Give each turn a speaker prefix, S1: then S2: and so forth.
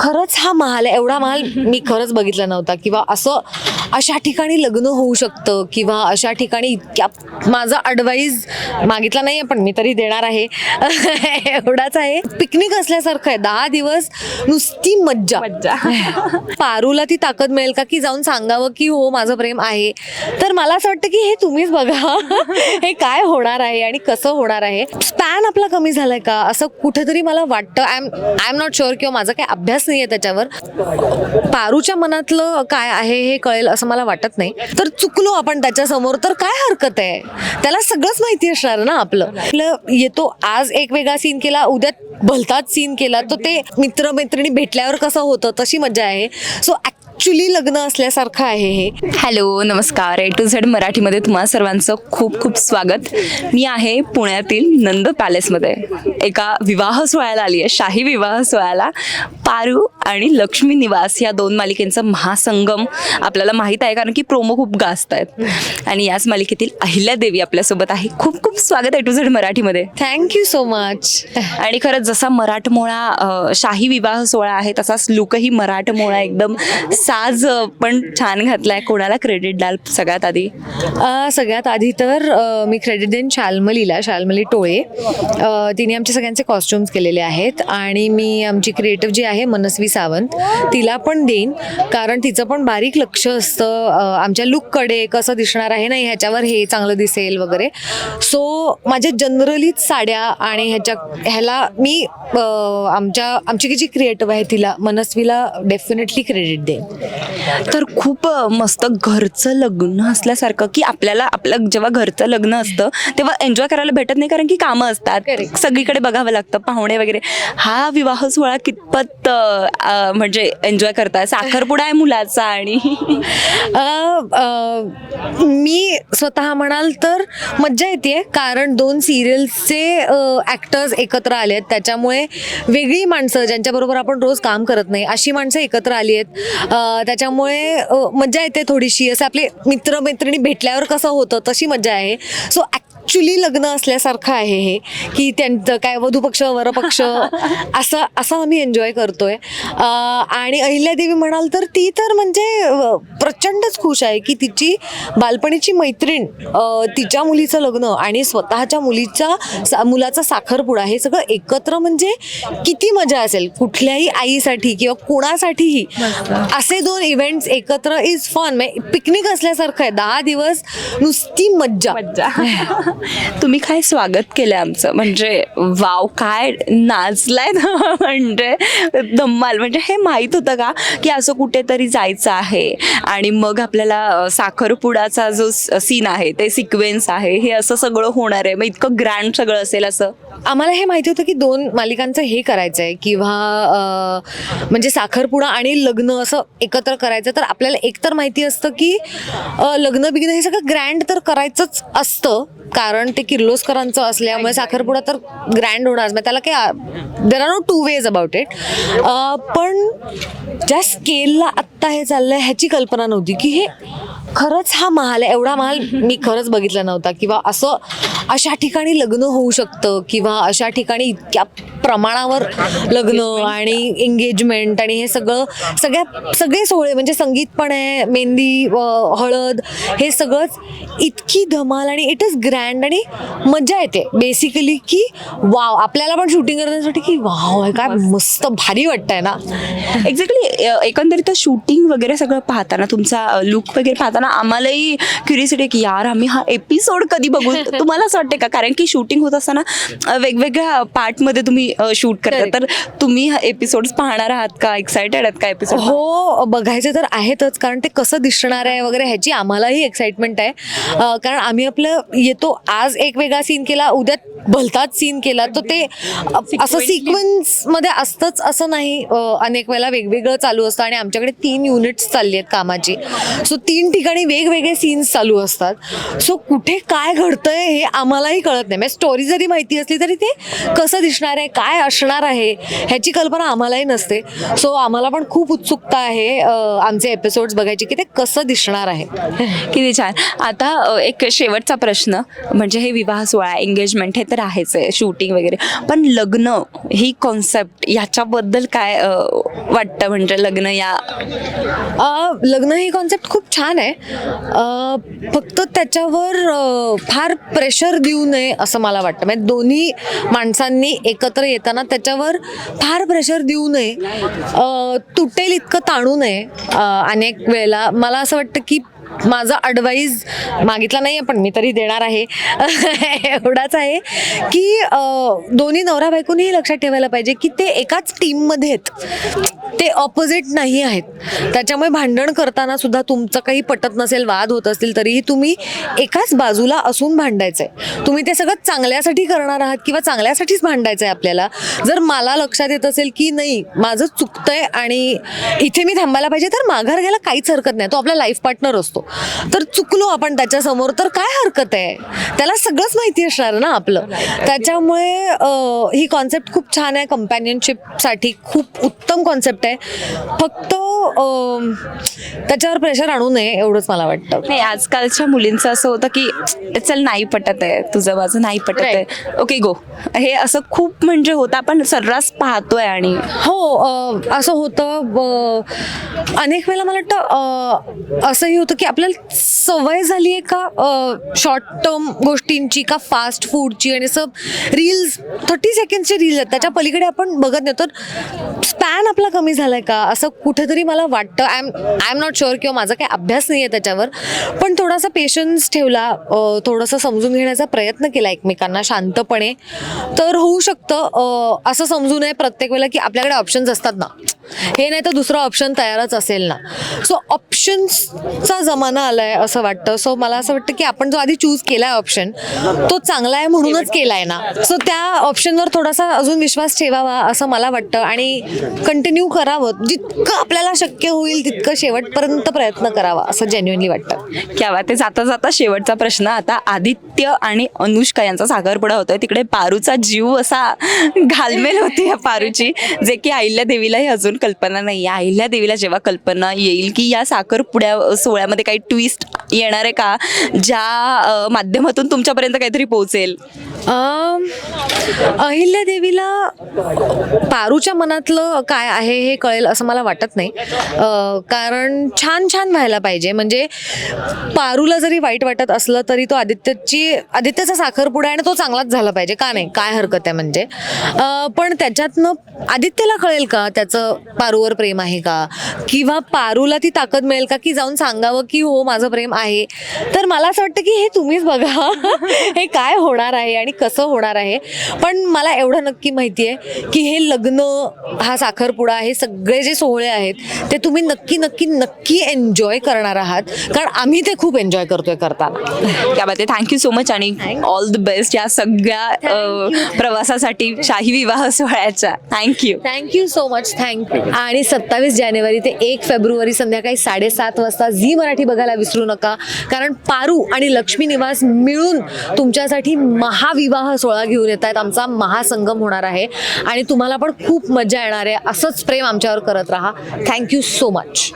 S1: खरंच हा महाल आहे एवढा महाल मी खरंच बघितला नव्हता. किंवा असं अशा ठिकाणी लग्न होऊ शकतं किंवा अशा ठिकाणी इतक्या माझा अडवाईज मागितला नाही पण मी तरी देणार आहे. एवढाच आहे. पिकनिक असल्यासारखं आहे. दहा दिवस नुसती मज्जा.
S2: मज्जा.
S1: पारूला ती ताकद मिळेल का? की जाऊन सांगावं की हो माझं प्रेम आहे. तर मला असं वाटतं की हे तुम्हीच बघा. हे काय होणार आहे आणि कसं होणार आहे? स्पॅन आपला कमी झालाय का? असं कुठेतरी मला वाटतं. I am I am not sure किंवा माझा काही अभ्यास नाही आहे त्याच्यावर. पारूच्या मनातलं काय आहे हे कळेल असं मला वाटत नाही. तर चुकलो आपण त्याच्यासमोर तर काय हरकत आहे? त्याला सगळंच माहिती असणार ना आपलं. आपलं येतो आज एक वेगळा सीन केला उद्या भलताच सीन केला. तर ते मित्र मैत्रिणी भेटल्यावर कसं होतं? तशी मजा आहे. सो ऍक्च्युली लग्न असल्यासारखं आहे हे.
S2: हॅलो नमस्कार. ए टू झेड मराठीमध्ये तुम्हा सर्वांचं खूप खूप स्वागत. मी आहे पुण्यातील नंद पॅलेसमध्ये. एका विवाह सोहळ्याला आली आहे शाही विवाह सोहळ्याला. पारू आणि लक्ष्मी निवास या दोन मालिकेंचा महासंगम आपल्याला माहीत आहे कारण की प्रोमो खूप गाजत आहेत आणि याच मालिकेतील अहिल्यादेवी आपल्यासोबत आहे. खूप खूप स्वागत आहे टू झेड मराठीमध्ये.
S1: थँक्यू सो मच
S2: आणि खरंच जसा मराठमोळा अ, शाही विवाह सोहळा आहे तसाच लुकही मराठमोळा एकदम साज पण छान घातलाय. कोणाला क्रेडिट द्याल? सगळ्यात आधी.
S1: सगळ्यात आधी तर अ, मी क्रेडिट देईन शाल्मलीला. शाल्मली टोळे. अ, तिने आमचे सगळ्यांचे कॉस्ट्युम्स केलेले आहेत. आणि मी आमची क्रिएटिव्ह जी आहे मनस्वी सावंत तिला पण देईन. कारण तिचं पण बारीक लक्ष असतं. अ, आमच्या लुककडे कसं दिसणार आहे नाही ह्याच्यावर हे चांगलं दिसेल वगैरे. सो माझ्या जनरलीच साड्या आणि ह्याच्या ह्याला मी अ, आमच्या आमची जी क्रिएटिव्ह आहे तिला मनस्वीला डेफिनेटली क्रेडिट देईन.
S2: तर खूप मस्त घरचं लग्न असल्यासारखं की आपल्याला आपलं जेव्हा घरचं लग्न असतं तेव्हा एन्जॉय करायला भेटत नाही कारण की कामं असतात. सगळीकडे बघावं लागतं पाहुणे वगैरे. हा विवाह सोहळा कितपत म्हणजे एन्जॉय करताय? साखरपुडा आहे मुलाचा आणि
S1: मी स्वतः म्हणाल तर मज्जा येते कारण दोन सिरियल्सचे ॲक्टर्स एकत्र आले आहेत. त्याच्यामुळे वेगळी माणसं ज्यांच्याबरोबर आपण रोज काम करत नाही अशी माणसं एकत्र आली आहेत. त्याच्यामुळे मजा मज्जा येते थोडीशी. असं आपले मित्रमैत्रिणी भेटल्यावर कसं होतं तशी मज्जा आहे. सो ॲक्च्युली लग्न असल्यासारखं आहे हे की त्यांचं काय वधूपक्ष वरपक्ष असं असं आम्ही एन्जॉय करतोय. आणि अहिल्यादेवी म्हणाल तर ती तर म्हणजे प्रचंडच खुश आहे की तिची बालपणीची मैत्रीण तिच्या मुलीचं लग्न आणि स्वतःच्या मुलीचा मुलाचा साखरपुडा हे सगळं एकत्र म्हणजे किती मजा असेल. कुठल्याही आईसाठी किंवा कोणासाठीही असे दोन इव्हेंट्स एकत्र इज फन पिकनिक असल्यासारखं आहे. दहा दिवस नुसती मज्जा.
S2: मज्जा. तुम्ही काय स्वागत केलं आमचं? म्हणजे वाव काय नाचलाय ना म्हणजे धम्माल. म्हणजे हे माहीत होतं का की असं कुठेतरी जायचं आहे? आणि मग आपल्याला साखरपुडाचा जो सीन आहे ते सिक्वेन्स आहे. हे असं सगळं होणार आहे. मग इतकं ग्रँड सगळं असेल असं?
S1: आम्हाला हे माहिती होतं की दोन मालिकांचं हे करायचं आहे किंवा म्हणजे साखरपुडा आणि लग्न असं एकत्र करायचं. तर आपल्याला एकतर माहिती असतं की लग्न बिग्न हे सगळं ग्रँड तर करायचंच असतं. कारण ते किर्लोस्करांचं असल्यामुळे साखरपुडा तर ग्रँड होणार त्याला काही there are no two ways about it पण ज्या स्केलला आत्ता हे चाललंय ह्याची कल्पना नव्हती की हे खरंच हा महाल आहे. एवढा महाल मी खरंच बघितला नव्हता. किंवा असं अशा ठिकाणी लग्न होऊ शकतं किंवा अशा ठिकाणी इतक्या प्रमाणावर लग्न आणि एंगेजमेंट आणि हे सगळं सगळ्या सगळे सोहळे म्हणजे संगीत पण आहे मेहंदी हळद हे सगळंच इतकी धमाल आणि इट इज ग्रँड आणि मजा येते. बेसिकली की वाव आपल्याला पण शूटिंग करण्यासाठी की वाव काय मस्त भारी वाटतंय ना.
S2: एक्झॅक्टली एकंदरीत शूटिंग वगैरे सगळं पाहताना तुमचा लुक वगैरे पाहताना आम्हालाही क्युरियोसिटी की यार आम्ही हा एपिसोड कधी बघू? तुम्हाला असं वाटते का? कारण की शूटिंग होत असताना वेगवेगळ्या पार्टमध्ये तुम्ही शूट करता
S1: Correct.
S2: तर तुम्ही हा एपिसोड पाहणार आहात का? एक्सायटेड आहात का एपिसोड
S1: हो बघायचे तर आहेतच. कारण ते कसं दिसणार आहे वगैरे ह्याची आम्हालाही एक्साइटमेंट आहे. कारण आम्ही आपलं येतो आज एक वेगळा सीन केला उद्या भलताच सीन केला. तर ते असं सिक्वेन्समध्ये असतंच असं नाही अनेक वेळेला वेगवेगळं चालू असतं आणि आमच्याकडे तीन युनिट्स चालली आहेत कामाची. सो तीन ठिकाणी वेगवेगळे सीन्स चालू असतात. सो कुठे काय घडतंय हे आम्हालाही कळत नाही. म्हणजे स्टोरी जरी माहिती असली तरी ते कसं दिसणार आहे काय असणार आहे ह्याची कल्पना आम्हालाही नसते. सो आम्हाला पण खूप उत्सुकता आहे आमचे एपिसोड्स बघायची की ते कसं दिसणार आहे.
S2: किती छान. आता एक शेवटचा प्रश्न म्हणजे हे विवाह सोहळा एंगेजमेंट हे तर आहेच आहे शूटिंग वगैरे. पण लग्न ही कॉन्सेप्ट ह्याच्याबद्दल काय वाटतं? म्हणजे लग्न या
S1: लग्न ही कॉन्सेप्ट खूप छान आहे. फक्त त्याच्यावर फार प्रेशर देऊ नये असं मला वाटतं. म्हणजे दोन्ही माणसांनी एकत्र येताना त्याच्यावर फार प्रेशर देऊ नये. तुटेल इतकं ताणू नये अनेक वेळेला. मला असं वाटतं की माझा अडवाईज मागितला नाही पण मी तरी देणार आहे. एवढाच आहे की दोन्ही नवरा बायकोने हे लक्षात ठेवायला पाहिजे की ते एकाच टीममध्ये आहेत. ते ऑपोजिट नाही आहेत. त्याच्यामुळे भांडण करताना सुद्धा तुमचं काही पटत नसेल वाद होत असतील तरीही तुम्ही एकाच बाजूला असून भांडायचंय. तुम्ही ते सगळं चांगल्यासाठी करणार आहात किंवा चांगल्यासाठीच भांडायचं आहे आपल्याला. जर मला लक्षात येत असेल की नाही माझं चुकतंय आणि इथे मी थांबायला पाहिजे तर माघार घ्यायला काहीच हरकत नाही. तो आपला लाईफ पार्टनर असतो. तर चुकलो आपण त्याच्यासमोर तर काय हरकत आहे? त्याला सगळंच माहिती असणार ना आपलं. त्याच्यामुळे ही कॉन्सेप्ट खूप छान आहे. कंपॅनियनशिपसाठी खूप उत्तम कॉन्सेप्ट आहे फक्त त्याच्यावर प्रेशर आणू नये एवढंच मला वाटतं.
S2: नाही आजकालच्या मुलींचं असं होतं की चल नाही पटत आहे. तुझं माझं नाही पटत आहे. ओके गो हे असं खूप म्हणजे होतं. आपण सर्रास पाहतोय आणि
S1: हो असं होतं. अनेक वेळेला मला वाटतं असंही होतं की आपल्याला सवय झाली आहे का शॉर्ट टर्म गोष्टींची का फास्ट फूडची आणि असं रील्स थर्टी सेकंडचे रील्स आहेत. त्याच्या पलीकडे आपण बघत नाही. तर स्पॅन आपला कमी झाला आहे का? असं कुठेतरी मला वाटतं. I am I am not sure किंवा माझा काही अभ्यास नाही आहे त्याच्यावर. पण थोडासा पेशन्स ठेवला थोडंसं समजून घेण्याचा प्रयत्न केला एकमेकांना शांतपणे. तर होऊ शकतं असं समजू नये प्रत्येक वेळेला की आपल्याकडे ऑप्शन्स असतात ना. हे नाही तर दुसरं ऑप्शन तयारच असेल ना. सो ऑप्शन्सचा जमाना आलाय असं वाटतं. सो मला असं वाटतं की आपण जो आधी चूज केलाय ऑप्शन तो चांगला आहे म्हणूनच केलाय ना. सो त्या ऑप्शनवर थोडासा अजून विश्वास ठेवावा असं मला वाटतं. आणि कंटिन्यू करावं जितकं आपल्याला शक्य होईल तितकं शेवटपर्यंत प्रयत्न करावा असं जेन्युअनली वाटतं.
S2: क्या ते जाता जाता शेवटचा प्रश्न आता आदित्य आणि अनुष्का यांचा साखरपुडा होतोय. तिकडे पारूचा जीव असा घालमेल होती या पारूची जे की अहिल्या देवीलाही अजून कल्पना नाही आहे अहिल्या देवीला जेव्हा कल्पना येईल की या साखरपुड्या सोहळ्यामध्ये काही ट्विस्ट येणार आहे का ज्या माध्यमातून तुमच्यापर्यंत काहीतरी पोहोचेल?
S1: अहिल्या देवीला पारूच्या मनातलं काय आहे? हे कळेल असं मला वाटत नाही. कारण छान छान व्हायला पाहिजे. म्हणजे पारूला जरी वाईट वाटत असलं तरी तो आदित्यची आदित्यचा साखरपुडा आहे आणि तो चांगलाच झाला पाहिजे. का नाही? काय हरकत आहे म्हणजे? पण त्याच्यातनं आदित्यला कळेल का त्याचं पारूवर प्रेम आहे का? किंवा पारूला ती ताकद मिळेल का की जाऊन सांगावं की हो माझं प्रेम आहे. तर मला असं वाटतं की हे तुम्हीच बघा. हे काय होणार आहे आणि कसं होणार आहे. पण मला एवढं नक्की माहिती आहे की हे लग्न हा साखरपुडा आहे हे सगळे जे सोहळे आहेत ते तुम्ही नक्की नक्की नक्की एन्जॉय करणार आहात. कारण आम्ही ते खूप एन्जॉय करतोय करताना.
S2: क्या बात थँक्यू सो मच आणि ऑल द बेस्ट या सगळ्या प्रवासासाठी शाही विवाह सोहळ्याच्या thank you
S1: thank you so much thank you आणि सत्तावीस जानेवारी ते एक फेब्रुवारी संध्याकाळी साडेसात वाजता झी मराठी बघायला विसरू नका. कारण पारू आणि लक्ष्मी निवास मिळून तुमच्यासाठी महाविवाह सोहळा घेऊन येत आहेत. आमचा महासंगम होणार आहे. आणि तुम्हाला पण खूप मजा येणार आहे. असंच प्रेम आमच्यावर करत राहा. Thank you so much